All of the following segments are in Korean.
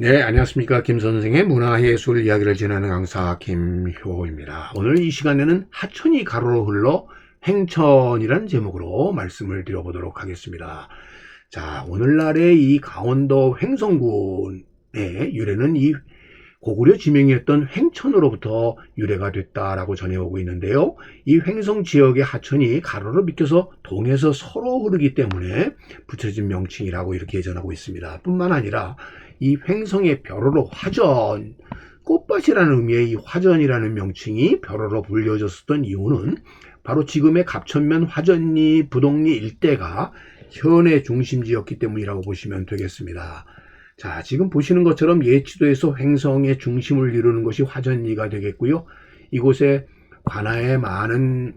네, 안녕하십니까. 김 선생의 문화예술 이야기를 지내는 강사 김효입니다. 오늘 이 시간에는 하천이 가로로 흘러 횡천이라는 제목으로 말씀을 드려보도록 하겠습니다. 자, 오늘날의 이 강원도 횡성군의 유래는 이 고구려 지명이었던 횡천으로부터 유래가 됐다라고 전해오고 있는데요. 이 횡성 지역의 하천이 가로로 비켜서 동에서 서로 흐르기 때문에 붙여진 명칭이라고 이렇게 전하고 있습니다. 뿐만 아니라 이 횡성의 벼로로 화전, 꽃밭이라는 의미의 이 화전이라는 명칭이 벼로로 불려졌었던 이유는 바로 지금의 갑천면 화전리 부동리 일대가 현의 중심지였기 때문이라고 보시면 되겠습니다. 자, 지금 보시는 것처럼 예치도에서 횡성의 중심을 이루는 것이 화전리가 되겠고요. 이곳에 관아에 많은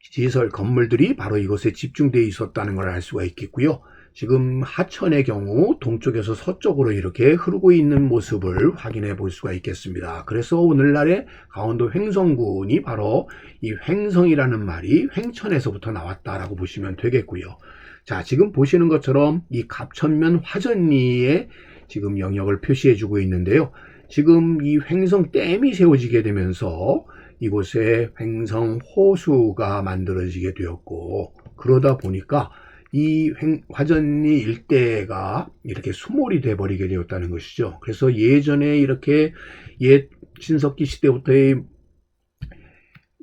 시설, 건물들이 바로 이곳에 집중되어 있었다는 걸 알 수가 있겠고요. 지금 하천의 경우 동쪽에서 서쪽으로 이렇게 흐르고 있는 모습을 확인해 볼 수가 있겠습니다. 그래서 오늘날의 강원도 횡성군이 바로 이 횡성이라는 말이 횡천에서부터 나왔다라고 보시면 되겠고요. 자, 지금 보시는 것처럼 이 갑천면 화전리에 지금 영역을 표시해 주고 있는데요. 지금 이 횡성 댐이 세워지게 되면서 이곳에 횡성 호수가 만들어지게 되었고 그러다 보니까 이 횡, 화전리 일대가 이렇게 수몰이 돼버리게 되었다는 것이죠. 그래서 예전에 이렇게 옛 신석기 시대부터의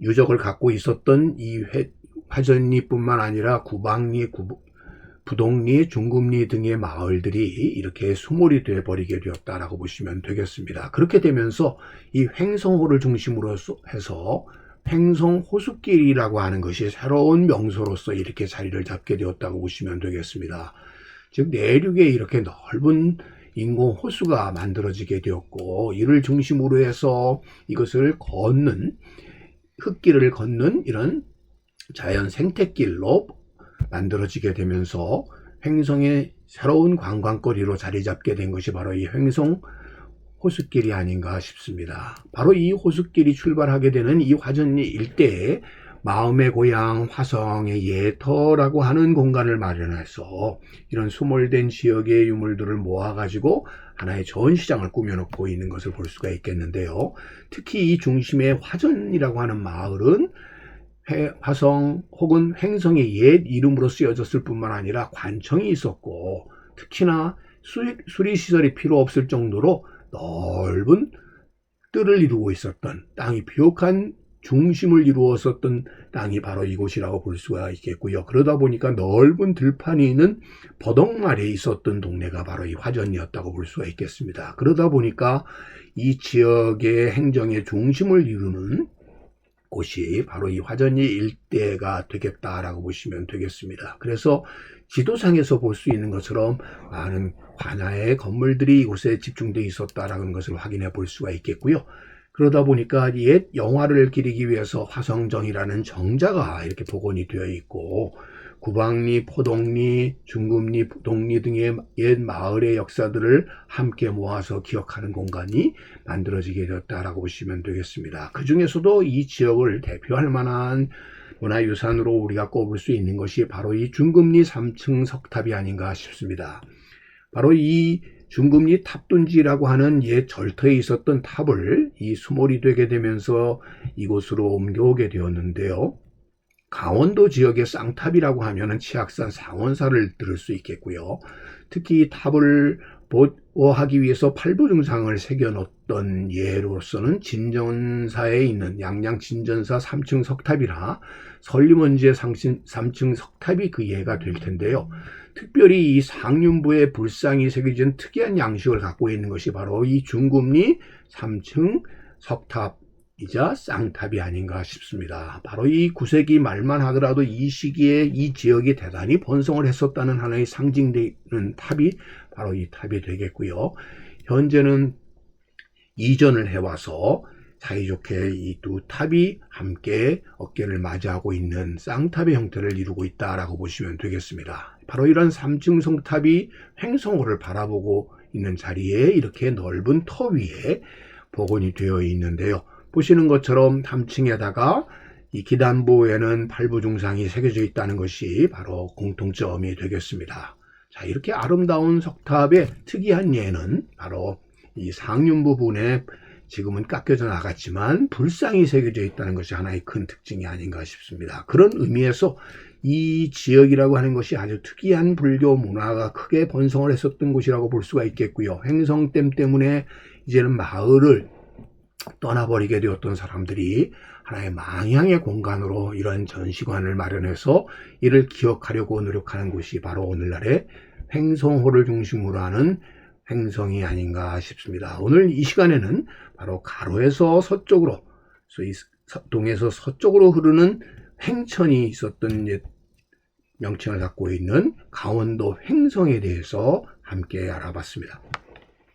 유적을 갖고 있었던 이 회, 화전리뿐만 아니라 구방리, 구, 부동리, 중금리 등의 마을들이 이렇게 수몰이 돼 버리게 되었다라고 보시면 되겠습니다. 그렇게 되면서 이 횡성호를 중심으로 해서 횡성 호수길이라고 하는 것이 새로운 명소로서 이렇게 자리를 잡게 되었다고 보시면 되겠습니다. 즉 내륙에 이렇게 넓은 인공 호수가 만들어지게 되었고 이를 중심으로 해서 이것을 걷는 흙길을 걷는 이런 자연 생태길로 만들어지게 되면서 횡성의 새로운 관광거리로 자리 잡게 된 것이 바로 이 횡성 호수길이 아닌가 싶습니다. 바로 이 호수길이 출발하게 되는 이 화전리 일대에 마음의 고향 화성의 예터라고 하는 공간을 마련해서 이런 수몰된 지역의 유물들을 모아가지고 하나의 전시장을 꾸며놓고 있는 것을 볼 수가 있겠는데요. 특히 이 중심의 화전이라고 하는 마을은 화성 혹은 횡성의 옛 이름으로 쓰여졌을 뿐만 아니라 관청이 있었고 특히나 수리시설이 필요 없을 정도로 넓은 뜰을 이루고 있었던 땅이 비옥한 중심을 이루었었던 땅이 바로 이곳이라고 볼 수가 있겠고요. 그러다 보니까 넓은 들판이 있는 버덕말에 있었던 동네가 바로 이 화전이었다고 볼 수가 있겠습니다. 그러다 보니까 이 지역의 행정의 중심을 이루는 곳이 바로 이 화전리 일대가 되겠다라고 보시면 되겠습니다. 그래서 지도상에서 볼 수 있는 것처럼 많은 관아의 건물들이 이곳에 집중되어 있었다라는 것을 확인해 볼 수가 있겠고요. 그러다 보니까 옛 영화를 기리기 위해서 화성정이라는 정자가 이렇게 복원이 되어 있고 구방리, 포동리, 중금리, 동리 등의 옛 마을의 역사들을 함께 모아서 기억하는 공간이 만들어지게 되었다라고 보시면 되겠습니다. 그 중에서도 이 지역을 대표할 만한 문화유산으로 우리가 꼽을 수 있는 것이 바로 이 중금리 3층 석탑이 아닌가 싶습니다. 바로 이 중금리 탑둔지라고 하는 옛 절터에 있었던 탑을 이 수몰이 되게 되면서 이곳으로 옮겨오게 되었는데요. 강원도 지역의 쌍탑이라고 하면은 치악산 상원사를 들을 수 있겠고요. 특히 이 탑을 보호하기 위해서 팔부중상을 새겨놓던 예로서는 진전사에 있는 양양 진전사 3층 석탑이라 설리먼지의 3층 석탑이 그 예가 될 텐데요. 특별히 이 상륜부의 불상이 새겨진 특이한 양식을 갖고 있는 것이 바로 이 중금리 3층 석탑 이자 쌍탑이 아닌가 싶습니다. 바로 이 9세기 말만 하더라도 이 시기에 이 지역이 대단히 번성을 했었다는 하나의 상징되는 탑이 바로 이 탑이 되겠고요. 현재는 이전을 해와서 사이좋게 이 두 탑이 함께 어깨를 맞이하고 있는 쌍탑의 형태를 이루고 있다라고 보시면 되겠습니다. 바로 이런 3층 성탑이 횡성호를 바라보고 있는 자리에 이렇게 넓은 터 위에 복원이 되어 있는데요. 보시는 것처럼 3층에다가 이 기단부에는 팔부중상이 새겨져 있다는 것이 바로 공통점이 되겠습니다. 자, 이렇게 아름다운 석탑의 특이한 예는 바로 이 상륜 부분에 지금은 깎여져 나갔지만 불상이 새겨져 있다는 것이 하나의 큰 특징이 아닌가 싶습니다. 그런 의미에서 이 지역이라고 하는 것이 아주 특이한 불교 문화가 크게 번성을 했었던 곳이라고 볼 수가 있겠고요. 행성댐 때문에 이제는 마을을 떠나버리게 되었던 사람들이 하나의 망향의 공간으로 이런 전시관을 마련해서 이를 기억하려고 노력하는 곳이 바로 오늘날의 횡성호를 중심으로 하는 횡성이 아닌가 싶습니다. 오늘 이 시간에는 바로 가로에서 서쪽으로 동에서 서쪽으로 흐르는 횡천이 있었던 옛 명칭을 갖고 있는 강원도 횡성에 대해서 함께 알아봤습니다.